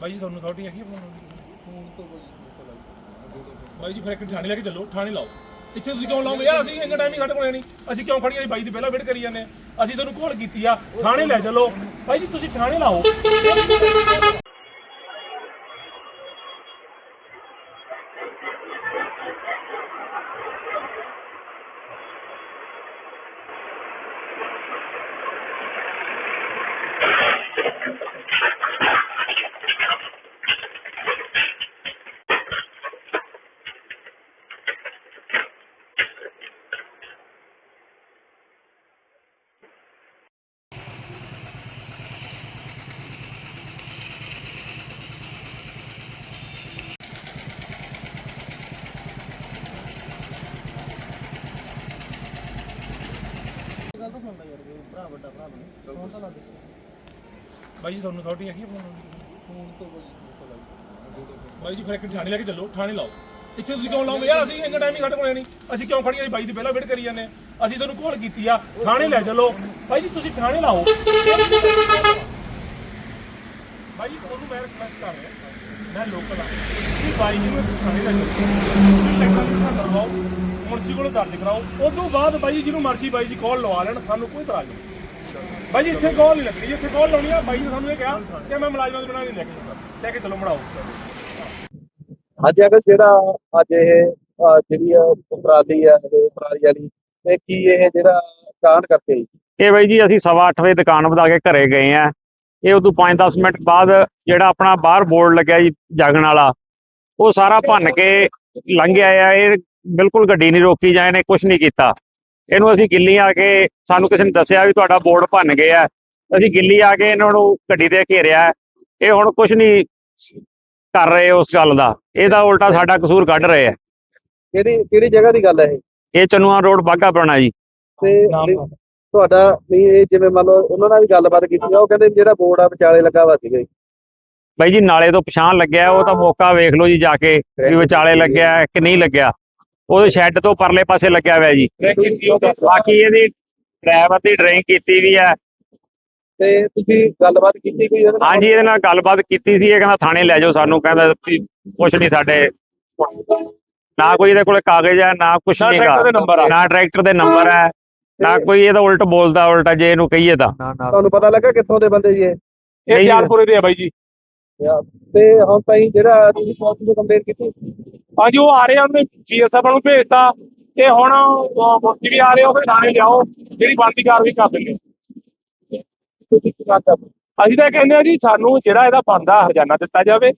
ਬਾਈ ਜੀ, ਤੁਹਾਨੂੰ ਅਥਾਰਟੀ ਹੈਗੀ ਫੋਨ ਫੋਨ? ਤੋਂ ਕੋਈ ਪਤਾ ਲੱਗ ਬਾਈ ਜੀ, ਫਿਰ ਇੱਕ ਥਾਣੇ ਲੈ ਕੇ ਚੱਲੋ ਥਾਣੇ ਲਾਓ। ਇੱਥੇ ਤੁਸੀਂ ਕਿਉਂ ਲਾਓਗੇ? ਯਾਰ, ਅਸੀਂ ਇੰਨਾ ਟਾਈਮ ਹੀ ਸਾਡੇ ਕੋਲ ਨਹੀਂ। ਅਸੀਂ ਕਿਉਂ ਖੜੀਆਂ ਜੀ ਬਾਈ ਦੀ ਪਹਿਲਾਂ ਵੇਟ ਕਰੀ ਜਾਂਦੇ ਹਾਂ। ਅਸੀਂ ਤੁਹਾਨੂੰ ਕਾਲ ਕੀਤੀ ਆ। ਥਾਣੇ ਲੈ ਚੱਲੋ। ਬਾਈ ਜੀ, ਤੁਸੀਂ ਥਾਣੇ ਲਾਓ ਗੱਲ ਤਾਂ ਸੁਣ ਲੈ ਯਾਰ ਵੀ ਭਰਾ ਵੱਡਾ ਭਰਾ ਬਣੇ। ਫੋਨ ਤਾਂ ਲਾ ਦੇ ਬਾਈ ਜੀ ਤੁਹਾਨੂੰ ਅਥਾਰਟੀ ਹੈਗੀ ਫੋਨ ਫੋਨ ਤੋਂ ਕੋਈ ਪਤਾ ਲੱਗ। ਦੇ ਦੋ ਬਾਈ ਜੀ ਫਿਰ ਇੱਕ ਥਾਣੇ ਲੈ ਕੇ ਚੱਲੋ ਥਾਣੇ ਲਾਓ। ਇੱਥੇ ਤੁਸੀਂ ਕਿਉਂ ਲਾਓਗੇ ਯਾਰ ਅਸੀਂ ਇੰਨਾ ਟਾਈਮ ਹੀ ਸਾਡੇ ਕੋਲ ਹੈ ਨਹੀਂ। ਅਸੀਂ ਕਿਉਂ ਖੜੀਆਂ ਜੀ ਬਾਈ ਦੀ ਪਹਿਲਾਂ ਵੇਟ ਕਰੀ ਜਾਂਦੇ ਹਾਂ। ਅਸੀਂ ਤੁਹਾਨੂੰ ਕਾਲ ਕੀਤੀ ਆ ਥਾਣੇ ਲੈ ਚੱਲੋ। ਬਾਈ ਜੀ ਤੁਸੀਂ ਥਾਣੇ ਲਾਓ। ਬਾਈ ਜੀ ਤੁਹਾਨੂੰ ਮੈਂ ਰਿਕਵੈਸਟ ਕਰ ਰਿਹਾ ਮੈਂ ਲੋਕਲ ਆ। ਤੁਸੀਂ ਬਾਈ ਜੀ ਨੂੰ ਥਾਣੇ ਲੈ ਚੱਲੋ। ਤੁਸੀਂ ਟੈਕਸਾਂ ਨੂੰ ਕਰਵਾਓ ਮੁਨਸੀ ਕੋਲ ਦਰਜ ਕਰਾਓ। ਉਸ ਤੋਂ ਬਾਅਦ ਬਾਈ ਜੀ ਜਿਹਨੂੰ ਮਰਜ਼ੀ ਬਾਈ ਜੀ ਕਾਲ ਲਵਾ ਲੈਣ ਸਾਨੂੰ ਕੋਈ ਇਤਰਾਜ਼ ਨਹੀਂ। ਬਾਈ ਜੀ ਇੱਥੇ ਕਾਲ ਨਹੀਂ ਲੱਗਣੀ ਇੱਥੇ ਕਾਲ ਲਾਉਣੀ ਆ। ਬਾਈ ਨੇ ਸਾਨੂੰ ਇਹ ਕਿਹਾ ਕਿ ਮੈਂ ਮੁਲਾਜ਼ਮਾਂ ਦੇ ਬਿਨਾਂ ਨਹੀਂ ਲੈ ਕੇ ਜਾਂਦਾ ਲੈ ਕੇ ਚਲੋ ਮੜਾਓ ਅੱਜ ਅਗਰ ਜਿਹੜਾ ਅੱਜ ਇਹ ਜਿਹੜੀ ਆ ਉਪਰਾਲੀ ਆ ਇਹ ਉਪਰਾਲੀ ਵਾਲੀ ਤੇ ਕੀ ਇਹ ਜਿਹੜਾ ਕਾਂਡ ਕਰਕੇ? ਇਹ ਬਾਈ ਜੀ ਅਸੀਂ ਸਵਾ ਅੱਠ ਵਜੇ ਦੁਕਾਨ ਵਧਾ ਕੇ ਘਰੇ ਗਏ ਆ। ਇਹ ਉਦੋਂ 5-10 ਮਿੰਟ ਬਾਅਦ ਜਿਹੜਾ ਆਪਣਾ ਬਾਹਰ ਬੋਰਡ ਲੱਗਿਆ ਜੀ ਜਾਗਣ ਵਾਲਾ ਉਹ ਸਾਰਾ ਭੰਨ ਕੇ ਲੰਘਿਆ ਆ ਇਹ ਬਿਲਕੁਲ ਗੱਡੀ ਨਹੀਂ ਰੋਕੀ ਜਾਂ ਇਹਨੇ ਕੁਝ ਨਹੀਂ ਕੀਤਾ। ਇਹਨੂੰ ਅਸੀਂ ਗਿੱਲੀ ਆ ਕੇ ਸਾਨੂੰ ਕਿਸੇ ਨੇ ਦੱਸਿਆ ਵੀ ਤੁਹਾਡਾ ਬੋਰਡ ਭੰਨ ਗਏ ਆ ਅਸੀਂ ਗਿੱਲੀ ਆ ਕੇ ਇਹਨਾਂ ਨੂੰ ਗੱਡੀ ਦੇ ਘੇਰਿਆ ਇਹ ਹੁਣ ਕੁਝ ਨਹੀਂ ਕਰ ਰਹੇ ਉਸ ਗੱਲ ਦਾ। ਇਹਦਾ ਉਲਟਾ ਸਾਡਾ ਕਸੂਰ ਕੱਢ ਰਹੇ ਆ ਕਿਹੜੀ ਕਿਹੜੀ ਜਗ੍ਹਾ ਦੀ ਗੱਲ ਹੈ ਇਹ? ਇਹ ਚਨੂਆ ਰੋਡ ਬਾਗਾ ਪੁਰਾਣਾ ਜੀ। ਤੇ ਤੁਹਾਡਾ ਵੀ ਇਹ ਜਿਵੇਂ ਮੰਨ ਲਓ ਉਹਨਾਂ ਨਾਲ ਵੀ ਗੱਲਬਾਤ ਕੀਤੀ ਆ ਉਹ ਕਹਿੰਦੇ ਜਿਹੜਾ ਬੋਰਡ ਆ ਵਿਚਾਲੇ ਲੱਗਾ ਵਾ ਸੀਗਾ ਜੀ। ਬਾਈ ਜੀ ਨਾਲੇ ਤੋਂ ਪਛਾਣ ਲੱਗਿਆ ਉਹ ਤਾਂ ਮੌਕਾ ਵੇਖ ਲਓ ਜੀ ਜਾ ਕੇ ਵੀ ਵਿਚਾਲੇ ਲੱਗਿਆ ਹੈ ਕਿ ਨਹੀਂ ਲੱਗਿਆ। ਉਹ ਸ਼ੈੱਡ ਤੋਂ ਪਰਲੇ ਪਾਸੇ ਲੱਗਿਆ ਹੋਇਆ ਜੀ। ਬਾਕੀ ਇਹਦੀ ਡਰਾਈਵਰ ਦੀ ਡਰਿੰਕ ਕੀਤੀ ਵੀ ਹੈ। ਤੇ ਤੁਸੀਂ ਗੱਲਬਾਤ ਕੀਤੀ ਕੋਈ ਇਹਦੇ ਨਾਲ? ਹਾਂਜੀ ਇਹਦੇ ਨਾਲ ਗੱਲਬਾਤ ਕੀਤੀ ਸੀ ਇਹ ਕਹਿੰਦਾ ਥਾਣੇ ਲੈ ਜਾਓ ਸਾਨੂੰ ਕਹਿੰਦਾ ਕੁਛ ਨਹੀਂ ਸਾਡੇ। ਨਾ ਕੋਈ ਇਹਦੇ ਕੋਲੇ ਕਾਗਜ਼ ਹੈ ਨਾ ਕੁਛ ਨਾ ਟਰੈਕਟਰ ਦੇ ਆ। ਨਾ ਟਰੈਕਟਰ ਦੇ ਨੰਬਰ ਹੈ ਨਾ ਕੋਈ ਇਹਦਾ ਉਲਟ ਬੋਲਦਾ ਉਲਟਾ ਜੇ ਇਹਨੂੰ ਕਹੀਏ ਤਾਂ। ਤੁਹਾਨੂੰ ਪਤਾ ਲੱਗਾ ਕਿੱਥੋਂ ਦੇ ਬੰਦੇ ਜੀ ਇਹ? ਇਹ ਨਹੀਂ। ਯਾਰਪੁਰੇ ਦੇ ਆ ਬਾਈ ਜੀ। ਤੇ ਹੁਣ ਤਾਈ ਜਿਹੜਾ ਤੁਸੀਂ ਪੁਲਿਸ ਨੂੰ ਕੰਪਲੇਂਟ ਕੀਤੀ। ਹਾਂਜੀ ਉਹ ਆ ਰਹੇ ਆ ਉਹਨੇ ਜੀਐਸਐਫ ਨੂੰ ਭੇਜਤਾ। ਤੇ ਹੁਣ ਮੁਰਤੀ ਵੀ ਆ ਰਹੇ ਹੋ ਫਿਰ ਥਾਣੇ ਜਾਓ ਜਿਹੜੀ ਬਣਦੀ ਕਾਰਵਾਈ ਕਰ ਦਿੰਦੇ ਤੁਸੀਂ ਕੀ ਕਰਦਾ ਅਸੀਂ ਤਾਂ ਕਹਿੰਦੇ ਆ ਜੀ ਸਾਨੂੰ ਜਿਹੜਾ ਇਹਦਾ ਬੰਦਾ ਹਰਜਾਨਾ ਦਿੱਤਾ ਜਾਵੇ।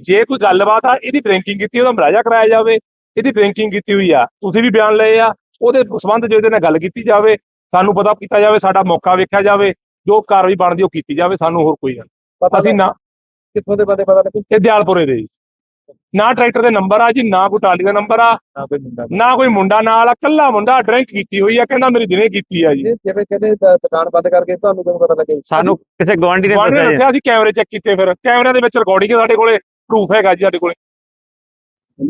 ਜੇ ਕੋਈ ਗੱਲਬਾਤ ਆ ਇਹਦੀ ਡਰਿੰਕਿੰਗ ਕੀਤੀ ਉਹਦਾ ਮਰਾਜਾ ਕਰਾਇਆ ਜਾਵੇ। ਇਹਦੀ ਡਰਿੰਕਿੰਗ ਕੀਤੀ ਹੋਈ ਆ ਤੁਸੀਂ ਵੀ ਬਿਆਨ ਲਏ ਆ। ਉਹਦੇ ਸੰਬੰਧ ਇਹਦੇ ਨਾਲ ਗੱਲ ਕੀਤੀ ਜਾਵੇ। ਸਾਨੂੰ ਪਤਾ ਕੀਤਾ ਜਾਵੇ ਸਾਡਾ ਮੌਕਾ ਵੇਖਿਆ ਜਾਵੇ। ਜੋ ਕਾਰਵਾਈ ਬਣਦੀ ਉਹ ਕੀਤੀ ਜਾਵੇ। ਸਾਨੂੰ ਹੋਰ ਕੋਈ ਗੱਲ ਅਸੀਂ ਨਾ ਕਿੱਥੋਂ ਦੇ ਬੰਦੇ ਪਤਾ ਲੱਗੇ? ਇਹ ਦਿਆਲਪੁਰੇ ਦੇ ਜੀ। ਨਾ ਟਰੈਕਟਰ ਦੇ ਨੰਬਰ ਆ ਜੀ ਨਾ ਕੋਈ ਟਾਲੀ ਦਾ ਨੰਬਰ ਆ ਨਾ ਕੋਈ ਮੁੰਡਾ। ਨਾ ਕੋਈ ਮੁੰਡਾ ਨਾਲ ਆ। ਕੱਲਾ ਮੁੰਡਾ ਡਰਿੰਕ ਕੀਤੀ ਹੋਈ ਆ ਕਹਿੰਦਾ ਮੇਰੀ ਦਿਨੇ ਕੀਤੀ ਆ ਜੀ। ਇਹ ਜਿਵੇਂ ਕਹਿੰਦੇ ਦ- ਦੁਕਾਨ ਬੰਦ ਕਰਕੇ ਤੁਹਾਨੂੰ ਕਿਵੇਂ ਪਤਾ ਲੱਗਿਆ ਜੀ? ਸਾਨੂੰ ਕਿਸੇ ਗਵਾਂਢੀ ਨੇ ਗਵਾਂਢੀ ਨੇ ਦੱਸਿਆ ਜੀ ਦੱਸਿਆ ਅਸੀਂ ਕੈਮਰੇ ਚੈੱਕ ਕੀਤੇ ਫਿਰ। ਕੈਮਰਿਆਂ ਦੇ ਵਿੱਚ ਰਿਕਾਰਡਿੰਗ ਹੈ ਸਾਡੇ ਕੋਲੇ ਪ੍ਰੂਫ ਹੈਗਾ ਜੀ ਸਾਡੇ ਕੋਲੇ।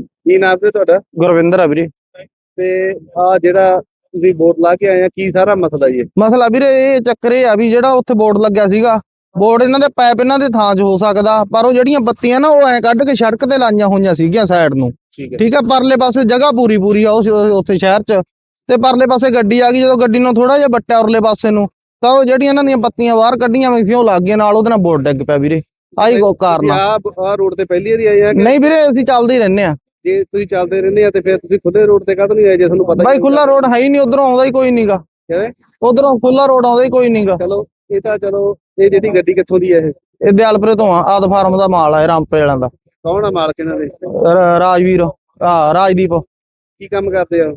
ਕੀ ਨਾਮ ਹੈ ਤੁਹਾਡਾ? ਗੁਰਵਿੰਦਰ ਆ ਵੀਰੇ। ਤੇ ਆ ਜਿਹੜਾ ਤੁਸੀਂ ਬੋਰਡ ਲਾ ਕੇ ਆਏ ਆ ਕੀ ਸਾਰਾ ਮਸਲਾ ਜੀ ਇਹ? ਮਸਲਾ ਵੀਰੇ ਇਹ ਚੱਕਰ ਇਹ ਆ ਵੀ ਜਿਹੜਾ ਉੱਥੇ ਬੋਰਡ ਲੱਗਿਆ ਸੀਗਾ ਬੋਰਡ ਇਹਨਾਂ ਦੇ ਪਾਈਪ ਇਹਨਾਂ ਦੇ ਥਾਂ 'ਚ ਹੋ ਸਕਦਾ ਪਰ ਉਹ ਜਿਹੜੀਆਂ ਬੱਤੀਆਂ ਨਾ ਉਹ ਐ ਕੱਢ ਕੇ ਸੜਕ ਤੇ ਲਾਈਆਂ ਹੋਈਆਂ ਸੀਗੀਆਂ ਸਾਈਡ ਨੂੰ। ਠੀਕ ਹੈ। ਠੀਕ ਪਰਲੇ ਪਾਸੇ ਜਗ੍ਹਾ ਪੂਰੀ ਪੂਰੀ ਆ ਉਸ ਉੱਥੇ ਸ਼ਹਿਰ 'ਚ। ਤੇ ਪਰਲੇ ਪਾਸੇ ਗੱਡੀ ਆ ਗਈ ਜਦੋਂ ਗੱਡੀ ਨੂੰ ਥੋੜਾ ਜਿਹਾ ਬੱਟਿਆ ਉਰਲੇ ਪਾਸੇ ਨੂੰ ਤਾਂ ਉਹ ਜਿਹੜੀਆਂ ਇਹਨਾਂ ਦੀਆਂ ਬੱਤੀਆਂ ਬਾਹਰ ਕੱਢੀਆਂ ਹੋਈਆਂ ਸੀ ਉਹ ਲੱਗ ਗਈਆਂ ਨਾਲ ਉਹਦੇ ਨਾਲ ਬੋਰਡ ਡਿੱਗ ਪਿਆ ਵੀਰੇ। ਆਹੀ ਕੋ ਕਾਰਨ ਆ। ਆ ਰੋਡ ਤੇ ਪਹਿਲੀ ਵਾਰੀ ਆਏ ਆ ਕਿ ਨਹੀਂ ਵੀਰੇ ਅਸੀਂ ਚੱਲਦੇ ਹੀ ਰਹਿੰਦੇ ਆ। ਜੇ ਤੁਸੀਂ ਚੱਲਦੇ ਰਹਿੰਦੇ ਆ ਤੇ ਫਿਰ ਤੁਸੀਂ ਖੁੱਲੇ ਰੋਡ ਤੇ ਕਾਹਤੋਂ ਨਹੀਂ ਆਏ ਜੇ ਤੁਹਾਨੂੰ ਪਤਾ ਹੀ ਬਾਈ ਖੁੱਲਾ ਰੋਡ ਹੈ ਹੀ ਨਹੀਂ ਉਧਰੋਂ ਆਉਂਦਾ ਹੀ ਕੋਈ ਨਹੀਂਗਾ ਕਿਵੇਂ? ਉਧਰੋਂ ਖੁੱਲਾ ਰੋਡ ਆਉਂਦਾ ਹੀ ਕੋਈ ਨਹੀਂਗਾ ਚਲੋ ਇਹ ਤਾਂ ਚਲੋ ਇਹ ਜਿਹੜੀ ਗੱਡੀ ਕਿੱਥੋਂ ਦੀ ਹੈ ਇਹ? ਇਹ ਦਿਆਲਪੁਰੇ ਤੋਂ ਆ ਆਦ ਫਾਰਮ ਦਾ ਮਾਲ ਆ ਇਹ ਰਾਮਪੁਰੇ ਵਾਲਿਆਂ ਦਾ। ਕੌਣ ਆ ਮਾਲਕ ਇਹਨਾਂ ਦੇ? ਰ- ਰਾਜਵੀਰ ਆ ਰਾਜਦੀਪ। ਕੀ ਕੰਮ ਕਰਦੇ ਆ?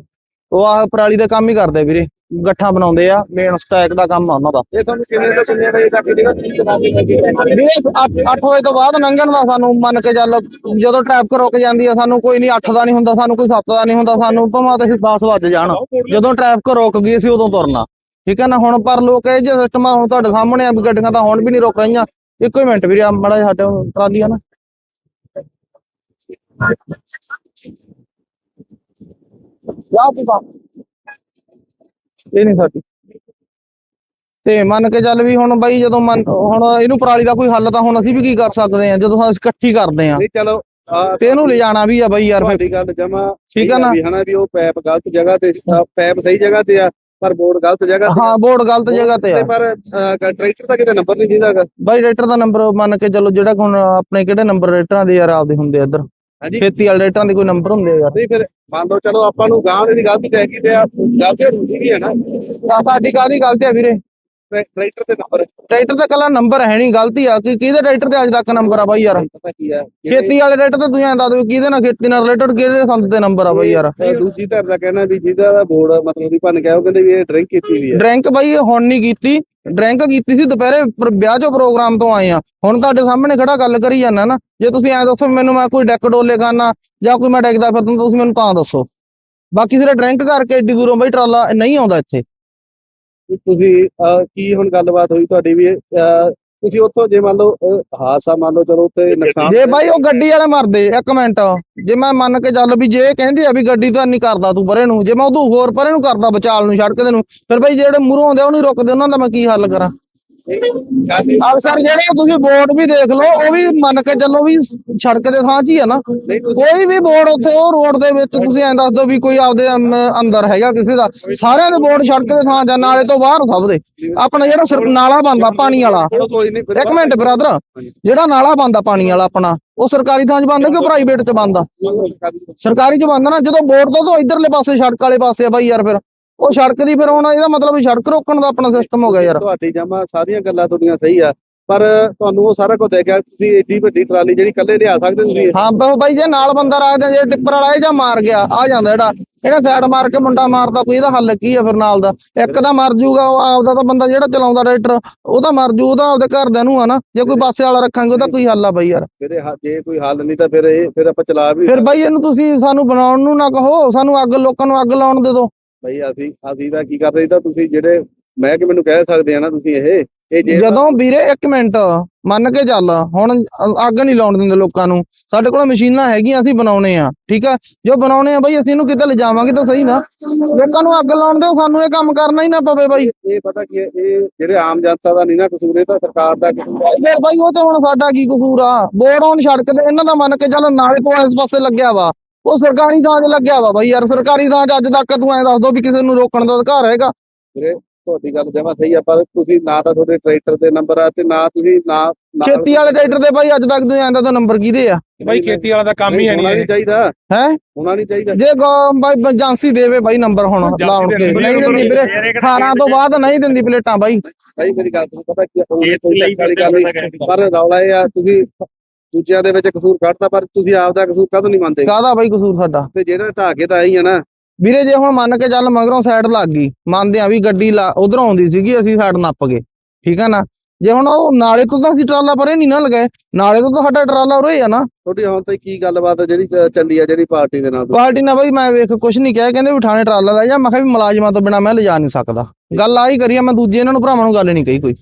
ਉਹ ਆਹ ਪਰਾਲੀ ਦਾ ਕੰਮ ਹੀ ਕਰਦੇ ਵੀਰੇ ਗੱਠਾਂ ਬਣਾਉਂਦੇ ਆ ਮੇਨ ਸਟੈਕ ਦਾ ਕੰਮ ਆ ਉਹਨਾਂ ਦਾ। ਇਹ ਤੁਹਾਨੂੰ ਕਿੰਨੇ ਤੋਂ ਕਿੰਨੇ ਵਜੇ ਤੱਕ ਜਿਹੜਾ ਤੁਸੀਂ ਚਲਾ ਕੇ ਲੱਗੇ ਵੀਰੇ 8 ਵਜੇ ਤੋਂ ਬਾਅਦ ਲੰਘਣ ਦਾ ਸਾਨੂੰ ਮੰਨ ਕੇ ਚੱਲ ਜਦੋਂ ਟ੍ਰੈਫਿਕ ਰੁਕ ਜਾਂਦੀ ਆ ਸਾਨੂੰ ਕੋਈ ਨਹੀਂ 8 ਦਾ ਨਹੀਂ ਹੁੰਦਾ ਸਾਨੂੰ ਕੋਈ 7 ਦਾ ਨਹੀਂ ਹੁੰਦਾ ਸਾਨੂੰ ਭਾਵੇਂ ਤੇ 10 ਵੱਜ ਜਾਣ। ਜਦੋਂ ਟ੍ਰੈਫਿਕ ਰੁਕ ਗਈ ਅਸੀਂ ਉਦੋਂ ਤੁਰਨਾ। ਠੀਕ ਹੈ ਨਾ ਹੁਣ ਪਰ ਲੋਕ ਇਹ ਜਿਹਾ ਸਿਸਟਮ ਆ ਹੁਣ ਤੁਹਾਡੇ ਸਾਹਮਣੇ ਆ ਵੀ ਗੱਡੀਆਂ ਤਾਂ ਹੁਣ ਵੀ ਨਹੀਂ ਰੁਕ ਰਹੀਆਂ। ਇੱਕੋ ਹੀ ਮਿੰਟ ਵੀਰੇ ਆ ਮਾੜਾ ਜਿਹਾ ਸਾਡੇ ਟਰਾਲੀ ਆ ਨਾ। ਯਾ ਪੀਪਾ ਇਹ ਨਹੀਂ ਸਾਡੀ। ਤੇ ਮੰਨ ਕੇ ਚੱਲ ਵੀ ਹੁਣ ਬਾਈ ਜਦੋਂ ਮੰਨ ਹੁਣ ਇਹਨੂੰ ਪਰਾਲੀ ਦਾ ਕੋਈ ਹੱਲ ਤਾਂ ਹੁਣ ਅਸੀਂ ਵੀ ਕੀ ਕਰ ਸਕਦੇ ਆ ਜਦੋਂ ਅਸੀਂ ਇਕੱਠੀ ਕਰਦੇ ਆ ਨਹੀਂ ਚਲੋ ਤੇ ਇਹਨੂੰ ਲਿਜਾਣਾ ਵੀ ਆ ਬਾਈ ਯਾਰ ਫਿਰ। ਤੁਹਾਡੀ ਗੱਲ ਜਮਾ ਠੀਕ ਆ ਨਾ? ਵੀ ਹਨਾ ਵੀ ਉਹ ਪੈਪ ਗਲਤ ਜਗ੍ਹਾ ਤੇ ਪੈਪ ਸਹੀ ਜਗ੍ਹਾ ਤੇ ਆ। ਪਰ ਬੋਰਡ ਗਲਤ ਜਗ੍ਹਾ ਤੇ ਹਾਂ ਬੋਰਡ ਗਲਤ ਜਗ੍ਹਾ ਤੇ ਆ। ਪਰ ਅਹ, ਟਰੈਕਟਰ ਦਾ ਕਿਤੇ ਨੰਬਰ ਨਹੀਂ ਦਿੰਦਾਗਾ ਬਾਈ ਰਾਈਟਰ ਦਾ ਨੰਬਰ ਮੰਨ ਕੇ ਚੱਲੋ ਜਿਹੜਾ ਹੁਣ ਆਪਣੇ ਕਿਹੜੇ ਨੰਬਰ ਰਾਈਟਰਾਂ ਦੇ ਯਾਰ ਆਪਦੇ ਹੁੰਦੇ ਆ ਇੱਧਰ। ਖੇਤੀ ਵਾਲੇ ਰਾਈਟਰਾਂ ਦੇ ਕੋਈ ਨੰਬਰ ਹੁੰਦੇ ਆ ਯਾਰ। ਨਹੀਂ ਫਿਰ ਮੰਨ ਲਓ ਚਲੋ ਆਪਾਂ ਨੂੰ ਗਾਂ ਦੀ ਗਲਤੀ ਤੇ ਹੈਗੀ ਤੇ ਆ ਗਲਤੀ ਹੁੰਦੀ ਵੀ ਹੈ ਨਾ। ਸਾਡੀ ਕਾਹਦੀ ਗਲਤੀ ਆ ਵੀਰੇ? ਟਰੈਕਟਰ ਤੇ ਨੰਬਰ ਟਰੈਕਟਰ ਦਾ ਕੱਲਾ ਨੰਬਰ ਹੈ ਨਹੀਂ ਗਲਤੀ ਆ। ਕਿ ਕਿਹਦੇ ਟਰੈਕਟਰ ਤੇ ਅੱਜ ਤੱਕ ਨੰਬਰ ਆ ਬਾਈ ਯਾਰ? ਪਤਾ ਕੀ ਆ ਖੇਤੀ ਵਾਲੇ ਟਰੈਕਟਰ ਤੇ ਤੁਸੀਂ ਐਂ ਦੱਸ ਦਿਓ ਕਿਹਦੇ ਨਾਲ ਖੇਤੀ ਨਾਲ ਰਿਲੇਟਡ ਕਿਹੜੇ ਸੰਦ ਤੇ ਨੰਬਰ ਆ ਬਾਈ ਯਾਰ? ਦੂਜੀ ਧਿਰ ਦਾ ਕਹਿਣਾ ਵੀ ਜਿਹਦਾ ਬੋਰਡ ਮਤਲਬ ਵੀ ਭੰਨ ਗਿਆ ਉਹ ਕਹਿੰਦੇ ਵੀ ਇਹ ਡਰਿੰਕ ਕੀਤੀ ਵੀ ਹੈ ਡਰਿੰਕ ਬਾਈ ਹੁਣ ਨਹੀਂ ਕੀਤੀ। ਡਰਿੰਕ ਕੀਤੀ ਸੀ ਦੁਪਹਿਰੇ ਵਿਆਹ ਚੋਂ ਪ੍ਰੋਗਰਾਮ ਤੋਂ ਆਏ ਆ। ਹੁਣ ਤੁਹਾਡੇ ਸਾਹਮਣੇ ਖੜਾ ਗੱਲ ਕਰੀ ਜਾਂਦਾ ਨਾ। ਜੇ ਤੁਸੀਂ ਐਂ ਦੱਸੋ ਮੈਨੂੰ ਮੈਂ ਕੋਈ ਡੈਕ ਡੋਲੇ ਖਾਨਾ ਜਾਂ ਕੋਈ ਮੈਂ ਡੈਕਦਾ ਫਿਰਦਾ ਤੁਸੀਂ ਮੈਨੂੰ ਤਾਂ ਦੱਸੋ। ਬਾਕੀ ਸਿਰੇ ਡਰਿੰਕ ਕਰਕੇ ਏਡੀ ਦੂਰੋਂ ਬਾਈ ਟਰਾਲਾ ਨਹੀਂ ਆਉਂਦਾ ਇੱਥੇ। ਵੀ ਤੁਸੀਂ ਅਹ, ਕੀ ਹੁਣ ਗੱਲਬਾਤ ਹੋਈ ਤੁਹਾਡੀ ਵੀ ਅਹ, ਤੁਸੀਂ ਉੱਥੋਂ ਜੇ ਮੰਨ ਲਓ ਅਹ, ਹਾਦਸਾ ਮੰਨ ਲਓ ਚਲੋ ਉੱਥੇ ਨੁਕਸਾਨ ਜੇ ਬਾਈ ਉਹ ਗੱਡੀ ਵਾਲੇ ਮਰਦੇ ਇੱਕ ਮਿੰਟ। ਜੇ ਮੈਂ ਮੰਨ ਕੇ ਚੱਲ ਵੀ ਜੇ ਇਹ ਕਹਿੰਦੇ ਆ ਵੀ ਗੱਡੀ ਤਾਂ ਨਹੀਂ ਕਰਦਾ ਤੂੰ ਪਰੇ ਨੂੰ ਜੇ ਮੈਂ ਉਦੋਂ ਹੋਰ ਪਰੇ ਨੂੰ ਕਰਦਾ ਵਿਚਾਲ ਨੂੰ ਸੜਕ ਦੇ ਨੂੰ ਫਿਰ ਬਾਈ ਜਿਹੜੇ ਮੂਹਰੋਂ ਆਉਂਦੇ ਆ ਉਹ ਨਹੀਂ ਰੁਕਦੇ ਉਹਨਾਂ ਦਾ ਮੈਂ ਕੀ ਹੱਲ ਕਰਾਂ? ਅਕਸਰ ਜਿਹੜੇ ਤੁਸੀਂ ਬੋਰਡ ਵੀ ਦੇਖ ਲਓ, ਉਹ ਵੀ ਮੰਨ ਕੇ ਚੱਲੋ ਵੀ ਸੜਕ ਦੇ ਥਾਂ 'ਚ ਹੀ ਆ ਨਾ। ਕੋਈ ਵੀ ਬੋਰਡ ਉੱਥੇ, ਉਹ ਰੋਡ ਦੇ ਵਿੱਚ ਤੁਸੀਂ ਐਂ ਦੱਸ ਦਿਓ ਵੀ ਕੋਈ ਆਪਦੇ ਅੰਦਰ ਹੈਗਾ ਕਿਸੇ ਦਾ। ਸਾਰਿਆਂ ਦੇ ਬੋਰਡ ਸੜਕ ਦੇ ਥਾਂ ਜਾਂ ਨਾਲੇ ਤੋਂ ਬਾਹਰ ਸਭ ਦੇ। ਆਪਣਾ ਜਿਹੜਾ ਸਿਰ ਨਾਲਾ ਬਣਦਾ ਪਾਣੀ ਵਾਲਾ। ਇੱਕ ਮਿੰਟ ਬ੍ਰਦਰ, ਜਿਹੜਾ ਨਾਲਾ ਬਣਦਾ ਪਾਣੀ ਵਾਲਾ ਆਪਣਾ, ਉਹ ਸਰਕਾਰੀ ਥਾਂ 'ਚ ਬੰਦਾ ਕਿ ਪ੍ਰਾਈਵੇਟ 'ਚ ਬੰਦਾ ਸਰਕਾਰੀ 'ਚ ਬੰਦਾ ਨਾ, ਜਦੋਂ ਬੋਰਡ ਤੋਂ ਤੋਂ ਪਾਸੇ, ਸੜਕ ਵਾਲੇ ਪਾਸੇ ਆ ਬਾਈ ਯਾਰ ਫਿਰ। ਉਹ ਸੜਕ ਦੀ ਫਿਰ ਹੁਣ ਇਹਦਾ ਮਤਲਬ ਵੀ ਸੜਕ ਰੋਕਣ ਦਾ ਆਪਣਾ ਸਿਸਟਮ ਹੋ ਗਿਆ ਯਾਰ। ਤੁਹਾਡੀ ਜਮਾ ਸਾਰੀਆਂ ਗੱਲਾਂ ਤੁਹਾਡੀਆਂ ਸਹੀ ਆ ਪਰ ਤੁਹਾਨੂੰ ਉਹ ਸਾਰਾ ਕੁਝ ਦੇਖਿਆ ਤੁਸੀਂ ਏਡੀ ਵੱਡੀ ਟਰਾਲੀ ਜਿਹੜੀ ਇਕੱਲੇ ਲਿਆ ਸਕਦੇ ਤੁਸੀਂ ਹਾਂ ਬਸ ਬਾਈ ਜੇ ਨਾਲ ਬੰਦਾ ਰੱਖਦੇ ਜੇ ਟਿੱਪਰ ਵਾਲਾ ਇਹ ਜਾਂ ਮਾਰ ਗਿਆ ਆ ਜਾਂਦਾ ਜਿਹੜਾ ਇਹਨੇ ਸਾਈਡ ਮਾਰ ਕੇ ਮੁੰਡਾ ਮਾਰਦਾ ਕੋਈ ਇਹਦਾ ਹੱਲ ਕੀ ਆ ਫਿਰ ਨਾਲ ਦਾ? ਇੱਕ ਤਾਂ ਮਰ ਜੂਗਾ ਉਹ ਆਪਦਾ ਤਾਂ ਬੰਦਾ ਜਿਹੜਾ ਚਲਾਉਂਦਾ ਟਰੈਕਟਰ ਉਹ ਤਾਂ ਮਰ ਜੂ ਉਹਦਾ ਆਪਦੇ ਘਰਦਿਆਂ ਨੂੰ ਆ ਨਾ। ਜੇ ਕੋਈ ਪਾਸੇ ਵਾਲਾ ਰੱਖਾਂਗੇ ਉਹਦਾ ਕੋਈ ਹੱਲ ਆ ਬਾਈ ਯਾਰ। ਇਹਦੇ ਹ- ਜੇ ਕੋਈ ਹੱਲ ਨਹੀਂ ਤਾਂ ਫਿਰ ਇਹ ਫਿਰ ਆਪਾਂ ਚਲਾ ਵੀ ਫਿਰ ਬਾਈ ਇਹਨੂੰ ਤੁਸੀਂ ਸਾਨੂੰ ਬਣਾਉਣ ਨੂੰ ਨਾ ਕਹੋ ਸਾਨੂੰ ਅੱਗ ਲੋਕਾਂ ਨੂੰ ਅੱਗ ਲਾਉਣ ਦੇ ਦਿਓ। ਬਈ ਅਸੀਂ ਅਸੀਂ ਤਾਂ ਕੀ ਕਰਦੇ ਤਾਂ ਤੁਸੀਂ ਜਿਹੜੇ ਮੈਂ ਕਿ ਮੈਨੂੰ ਕਹਿ ਸਕਦੇ ਆ ਨਾ ਤੁਸੀਂ ਇਹ ਇਹ ਜੇ ਜਦੋਂ ਵੀਰੇ ਇੱਕ ਮਿੰਟ ਮੰਨ ਕੇ ਚੱਲ ਹੁਣ ਅ- ਅੱਗ ਨਹੀਂ ਲਾਉਣ ਦਿੰਦੇ ਲੋਕਾਂ ਨੂੰ ਸਾਡੇ ਕੋਲ ਮਸ਼ੀਨਾਂ ਹੈਗੀਆਂ ਅਸੀਂ ਬਣਾਉਣੇ ਆ ਠੀਕ ਆ? ਜੋ ਬਣਾਉਣੇ ਆ ਬਾਈ ਅਸੀਂ ਇਹਨੂੰ ਕਿਤੇ ਲਿਜਾਵਾਂਗੇ ਤਾਂ ਸਹੀ ਨਾ। ਲੋਕਾਂ ਨੂੰ ਅੱਗ ਲਾਉਣ ਦਿਓ ਸਾਨੂੰ ਇਹ ਕੰਮ ਕਰਨਾ ਹੀ ਨਾ ਪਵੇ ਬਾਈ। ਇਹ ਪਤਾ ਕੀ ਹੈ ਇਹ ਜਿਹੜੇ ਆਮ ਜਨਤਾ ਦਾ ਨਹੀਂ ਨਾ ਕਸੂਰ ਇਹ ਤਾਂ ਸਰਕਾਰ ਦਾ ਕਸੂਰ ਹੈ। ਫਿਰ ਬਾਈ ਉਹ ਤੇ ਹੁਣ ਸਾਡਾ ਕੀ ਕਸੂਰ ਆ? ਬੋਰਡ ਸੜਕ ਤੇ ਇਹਨਾਂ ਦਾ ਮੰਨ ਕੇ ਚੱਲ ਨਾਲੇ ਤੋਂ ਇਸ ਪਾਸੇ ਲੱਗਿਆ ਵਾ। ਉਹ ਸਰਕਾਰੀ ਥਾਂ 'ਚ ਲੱਗਿਆ ਵਾ ਬਾਈ ਯਾਰ ਸਰਕਾਰੀ ਥਾਂ 'ਚ ਅੱਜ ਤੱਕ ਤੂੰ ਐਂ ਦੱਸ ਦੋ ਵੀ ਕਿਸੇ ਨੂੰ ਰੋਕਣ ਦਾ ਅਧਿਕਾਰ ਹੈਗਾ। ਤੁਹਾਡੀ ਗੱਲ ਜਮਾ ਸਹੀ ਆ ਪਰ ਤੁਸੀਂ ਨਾ ਤਾਂ ਤੁਹਾਡੇ ਟਰੈਕਟਰ ਦੇ ਨੰਬਰ ਆ ਤੇ ਨਾ ਤੁਸੀਂ ਨਾ ਖੇਤੀ ਵਾਲੇ ਟਰੈਕਟਰ ਦੇ ਬਾਈ ਅੱਜ ਤੱਕ ਤੂੰ ਐਂ ਦਾ ਨੰਬਰ ਕਿਹਦੇ ਆ। ਬਾਈ ਖੇਤੀ ਵਾਲਾ ਦਾ ਕੰਮ ਹੀ ਹੈ ਹੋਣਾ ਨਹੀਂ ਨਹੀਂ ਚਾਹੀਦਾ। ਹੈ? ਹੋਣਾ ਨਹੀਂ ਚਾਹੀਦਾ। ਜੇ ਗੋ- ਬਾਈ ਏਜੰਸੀ ਦੇਵੇ ਬਾਈ ਨੰਬਰ ਹੁਣ ਏਜੰਸੀ ਲਾਉਣ ਕੇ। ਦੇਣੀ ਨਹੀਂ ਦਿੰਦੀ ਵੀਰੇ 18 ਤੋਂ ਬਾਅਦ ਨਹੀਂ ਦਿੰਦੀ ਪਲੇਟਾਂ ਬਾਈ। ਭਾਈ ਮੇਰੀ ਗੱਲ ਤੁਹਾਨੂੰ ਪਤਾ ਕੀ ਆ, ਉਹ ਕੋਈ ਵਾਲੀ ਗੱਲ ਨਹੀਂ ਪਰ ਰੌਲਾ ਇਹ ਆ ਤੁਸੀਂ ਦੂਜਿਆਂ ਦੇ ਵਿੱਚ ਕਸੂਰ ਕੱਢਤਾ ਪਰ ਤੁਸੀਂ ਆਪ ਦਾ ਕਸੂਰ ਕਦੋਂ ਨਹੀਂ ਮੰਨਦੇ? ਕਾਹਦਾ ਬਾਈ ਕਸੂਰ ਸਾਡਾ? ਤੇ ਜਿਹੜਾ ਢਾਹ ਕੇ ਤਾਂ ਆਈ ਆ ਨਾ। ਵੀਰੇ ਜੇ ਹੁਣ ਮੰਨ ਕੇ ਚੱਲ ਮਗਰੋਂ ਸਾਈਡ ਲੱਗ ਗਈ ਮੰਨਦੇ ਆ ਵੀ ਗੱਡੀ ਉਧਰੋਂ ਆਉਂਦੀ ਸੀਗੀ ਅਸੀਂ ਸਾਈਡ ਨੱਪ ਗਏ ਠੀਕ ਆ ਨਾ? ਜੇ ਹੁਣ ਉਹ ਨਾਲੇ ਤੋਂ ਤਾਂ ਅਸੀਂ ਟਰਾਲਾ ਪਰੇ ਨਹੀਂ ਨਾ ਲਗਾਏ ਨਾਲੇ ਤੋਂ ਤਾਂ ਸਾਡਾ ਟਰਾਲਾ ਉਰੇ ਆ ਨਾ। ਤੁਹਾਡੀ ਹੁਣ ਤਾਈਂ ਕੀ ਗੱਲਬਾਤ ਜਿਹੜੀ ਚੱਲੀ ਆ ਜਿਹੜੀ ਪਾਰਟੀ ਦੇ ਨਾਲ? ਪਾਰਟੀ ਨਾਲ ਬਾਈ ਮੈਂ ਵੇਖ ਕੁਛ ਨਹੀਂ ਕਿਹਾ ਕਹਿੰਦੇ ਵੀ ਥਾਣੇ ਟਰਾਲਾ ਲੈ ਜਾ ਮੈਂ ਕਿਹਾ ਵੀ ਮੁਲਾਜ਼ਮਾਂ ਤੋਂ ਬਿਨਾ ਮੈਂ ਲਿਜਾ ਨਹੀਂ ਸਕਦਾ। ਗੱਲ ਆਹੀ ਕਰੀ ਆ ਮੈਂ ਦੂਜੇ ਇਹਨਾਂ ਨੂੰ ਭਰਾਵਾਂ ਨੂੰ ਗੱਲ ਨਹੀਂ ਕਹੀ ਕੋਈ।